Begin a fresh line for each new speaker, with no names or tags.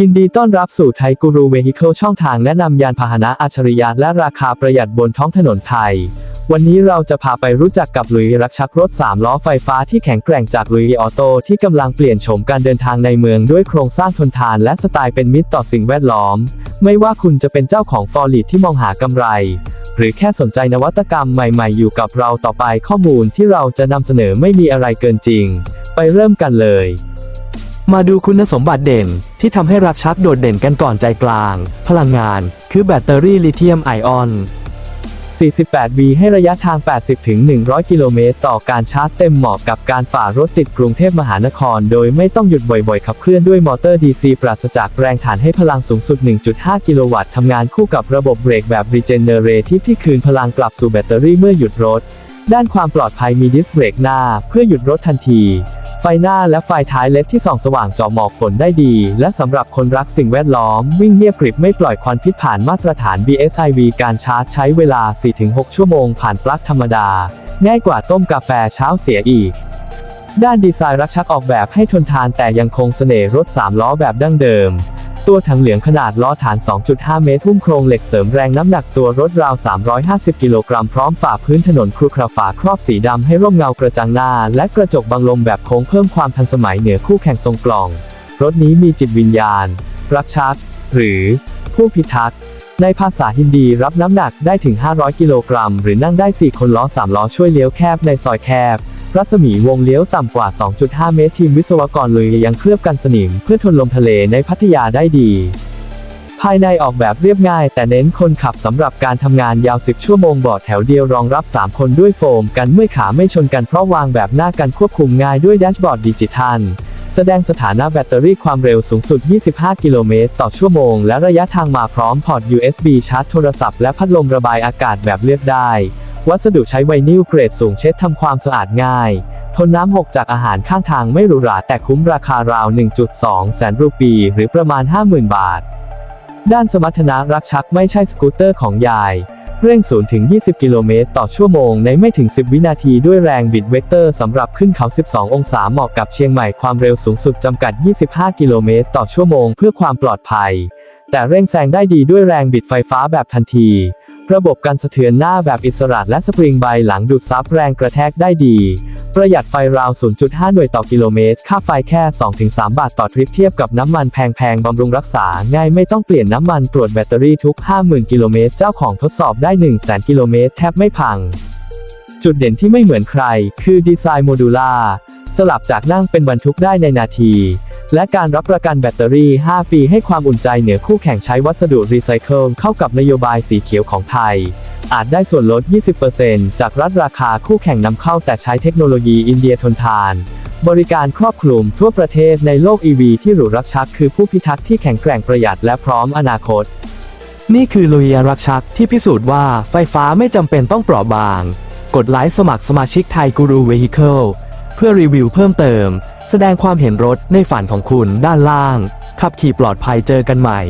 ยินดีต้อนรับสู่ไทยกูรูเวฮิเคิลช่องทางแนะนำยานพาหนะอัจฉริยะและราคาประหยัดบนท้องถนนไทย วันนี้เราจะพาไปรู้จักกับลุยรักชักรถ 3 ล้อไฟฟ้าที่แข็งแกร่งจากลุยออโต้ที่กำลังเปลี่ยนโฉมการเดินทางในเมืองด้วยโครงสร้างทนทานและสไตล์เป็นมิตรต่อสิ่งแวดล้อม ไม่ว่าคุณจะเป็นเจ้าของฟอร์ลิดที่มองหากำไร หรือแค่สนใจนวัตกรรมใหม่ๆ อยู่กับเราต่อไปข้อมูลที่เราจะนำเสนอไม่มีอะไรเกินจริง ไปเริ่มกันเลย มาดูคุณสมบัติเด่น ที่ทำให้รักชักโดดเด่นกันก่อนใจกลาง พลังงาน คือแบตเตอรี่ลิเธียมไอออน 48V ให้ระยะทาง 80-100 กิโลเมตร ต่อการชาร์จเต็มเหมาะกับการฝ่ารถติดกรุงเทพมหานคร โดยไม่ต้องหยุดบ่อยๆ ขับเคลื่อนด้วยมอเตอร์ DC ปราศจากแรงถ่านให้พลังสูงสุด 1.5 กิโลวัตต์ทำงานคู่กับระบบเบรกแบบ Regenerative ที่คืนพลังกลับสู่แบตเตอรี่เมื่อหยุดรถ ด้านความปลอดภัยมีดิสเบรกหน้า เพื่อหยุดรถทันที ไฟหน้าและไฟท้ายเล็ดที่ส่องสว่างเจาะหมอกฝนได้ดี และสำหรับคนรักสิ่งแวดล้อม วิ่งเงียบกริบไม่ปล่อยควันพิษผ่านมาตรฐาน BSIV การชาร์จใช้เวลา 4-6 ชั่วโมงผ่านปลั๊กธรรมดา ง่ายกว่าต้มกาแฟเช้าเสียอีก ด้านดีไซน์รักชักออกแบบให้ทนทานแต่ยังคงเสน่ห์รถ 3 ล้อแบบดั้งเดิม ตัวถังเหลืองขนาดล้อฐาน 2.5 เมตรหุ้มโครงเหล็กเสริมแรงน้ำหนักตัวรถราว 350 กิโลกรัมพร้อมฝาพื้นถนนครุขระฝาครอบสีดำให้ร่มเงากระจังหน้า และกระจกบังลมแบบโค้งเพิ่มความทันสมัยเหนือคู่แข่งทรงกล่อง รถนี้มีจิตวิญญาณ รักชัก หรือ ผู้พิทักษ์ในภาษาฮินดีรับน้ำหนักได้ถึง 500 กิโลกรัม หรือนั่งได้ 4 คนล้อ 3 ล้อช่วยเลี้ยวแคบในซอยแคบ รัศมีวงเลี้ยวต่ำกว่า 2.5 เมตรทีมวิศวกรเลยยังเคลือบกันสนิมเพื่อทนลมทะเลในพัทยาได้ดี ภายในออกแบบเรียบง่าย แต่เน้นคนขับสำหรับการทำงานยาว 10 ชั่วโมงเบาะแถวเดียวรองรับ 3 คนด้วยโฟมกันเมื่อยขาไม่ชนกันเพราะวางแบบหน้ากันควบคุมง่ายด้วยแดชบอร์ดดิจิทัลแสดงสถานะแบตเตอรี่ความเร็วสูงสุด 25 กิโลเมตรต่อชั่วโมง และระยะทางมาพร้อมพอร์ต USB ชาร์จโทรศัพท์และพัดลมระบายอากาศแบบเลือกได้ วัสดุใช้ไวนิลเกรดสูงเช็ดทำความสะอาดง่าย ทนน้ำหกจากอาหารข้างทางไม่หรูหราแต่คุ้มราคาราว 1.2 แสนรูปี หรือประมาณ 50,000 บาท ด้านสมรรถนะรักชักไม่ใช่สกูตเตอร์ของยาย เร่ง 0 ถึง 20 กิโลเมตรต่อชั่วโมงในไม่ถึง 10 วินาทีด้วยแรงบิดเวกเตอร์สำหรับขึ้นเขา 12 องศาเหมาะกับเชียงใหม่ความเร็วสูงสุดจำกัด 25 กิโลเมตรต่อชั่วโมงเพื่อความปลอดภัย แต่เร่งแซงได้ดีด้วยแรงบิดไฟฟ้าแบบทันที ระบบการสะเทือนหน้าแบบอิสระและสปริงใบหลังดูดซับแรงกระแทกได้ดี ประหยัดไฟราว 0.5 หน่วยต่อกิโลเมตร ค่าไฟแค่ 2-3 บาทต่อทริปเทียบกับน้ำมันแพงๆ บำรุงรักษา ง่ายไม่ต้องเปลี่ยนน้ำมันตรวจแบตเตอรี่ทุก 50,000 กิโลเมตร เจ้าของทดสอบได้ 100,000 กิโลเมตร แทบไม่พัง จุดเด่นที่ไม่เหมือนใคร คือดีไซน์โมดูล่าสลับจากนั่งเป็นบรรทุกได้ในนาที และการรับประกันแบตเตอรี่ 5 ปีให้ความอุ่นใจเหนือคู่แข่งใช้วัสดุรีไซเคิลเข้ากับนโยบายสีเขียวของไทย อาจได้ส่วนลด 20%จากรัฐราคาคู่แข่งนำเข้าแต่ใช้เทคโนโลยีอินเดียทนทาน บริการครอบคลุมทั่วประเทศในโลก EV ที่หรูรักชักคือผู้พิทักษ์ที่แข็งแกร่งประหยัดและพร้อมอนาคต นี่คือลุยรักชักที่พิสูจน์ว่าไฟฟ้าไม่จำเป็นต้องเปราะบาง กดไลค์สมัครสมาชิกไทยกูรูเวฮิเคิล เพื่อรีวิวเพิ่มเติม แสดงความเห็นรถในฝันของคุณด้านล่าง ขับขี่ปลอดภัยเจอกันใหม่